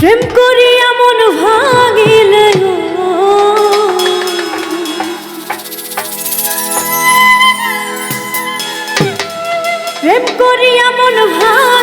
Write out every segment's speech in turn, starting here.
প্রেম করি এমন ভাঙিল প্রেম করি এমন ভাঙ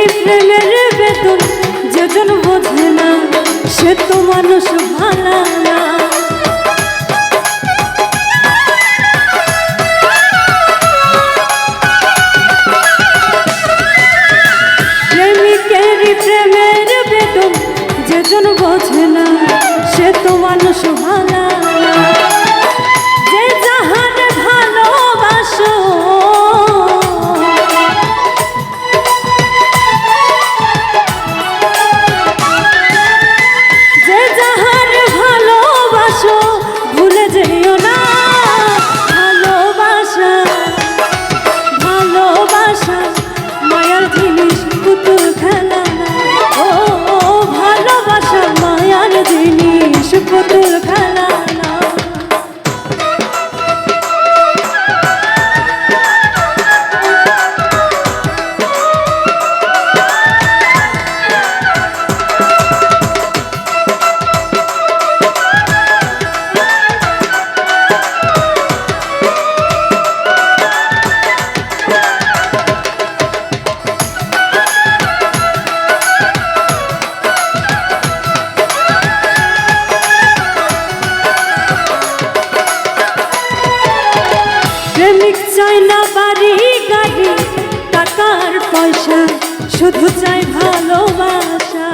এই প্রেমের বেতন যেজন বোঝে না সে তো মানুষ ভালো না। মালিক চায় না বাড়ি গাড়ি টাকার পয়সা শুধু চাই ভালোবাসা।